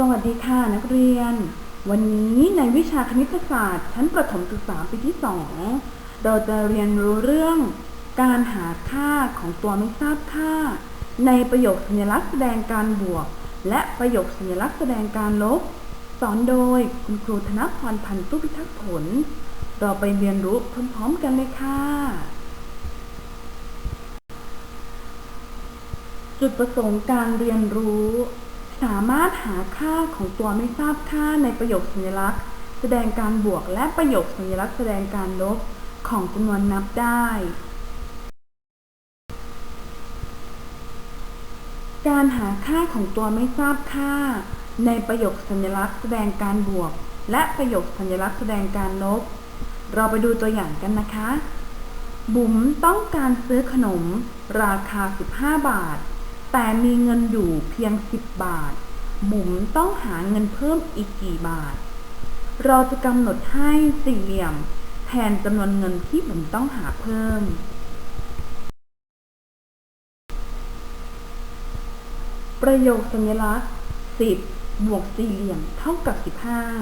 สวัสดีค่ะนักเรียน วันนี้ในวิชาคณิตศาสตร์ชั้นประถมศึกษาปีที่ 2 เราจะเรียนรู้เรื่อง การหาค่าของตัวไม่ทราบค่า ในประโยคสัญลักษณ์แสดงการบวก และประโยคสัญลักษณ์แสดงการลบ สอนโดยคุณครูธนพรพันธ์ตุ้พิทักษ์ผล เราไปเรียนรู้พร้อมๆกันเลยค่ะ จุดประสงค์การเรียนรู้ สามารถหาค่าของตัวไม่ทราบค่าในประโยคสัญลักษณ์ แสดงการบวกและประโยคสัญลักษณ์แสดงการลบของจำนวนนับได้ การหาค่าของตัวไม่ทราบค่า ในประโยคสัญลักษณ์แสดงการบวก และประโยคสัญลักษณ์แสดงการลบ เราไปดูตัวอย่างกันนะคะ บุ๋มต้องการซื้อขนม ราคา 15 บาท แต่มีเงินอยู่เพียง10บาทบุ๋มต้องหาเงินเพิ่มอีกกี่บาท เราจะกำหนดให้สี่เหลี่ยมแทนจำนวนเงินที่บุ๋มต้องหาเพิ่ม ประโยคสัญลักษณ์10บวกสี่เหลี่ยมเท่ากับ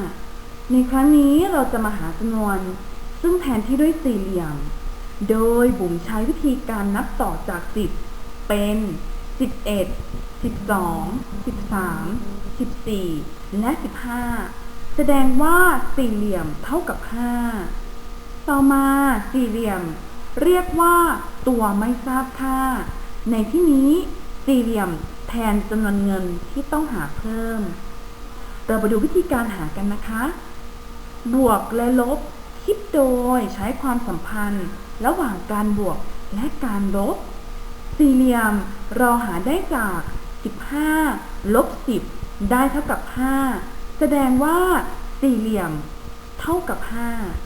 15ในครั้งนี้เราจะมาหาจำนวน ซึ่งแทนที่ด้วยสี่เหลี่ยม โดยบุ๋มใช้วิธีการนับต่อจาก10เป็น 11 12 13 14และ15แสดงว่าสี่เหลี่ยมเท่ากับ5ต่อมาสี่เหลี่ยม เรียกว่าตัวไม่ทราบค่า ในที่นี้สี่เหลี่ยมแทนจำนวนเงินที่ต้องหาเพิ่ม เราไปดูวิธีการหากันนะคะ บวกและลบคิดโดยใช้ความสัมพันธ์ ระหว่างการบวกและการลบ สี่เหลี่ยมเราหาได้จาก 15 ลบ 10 ได้เท่ากับ 5 แสดงว่าสี่เหลี่ยมเท่ากับ 5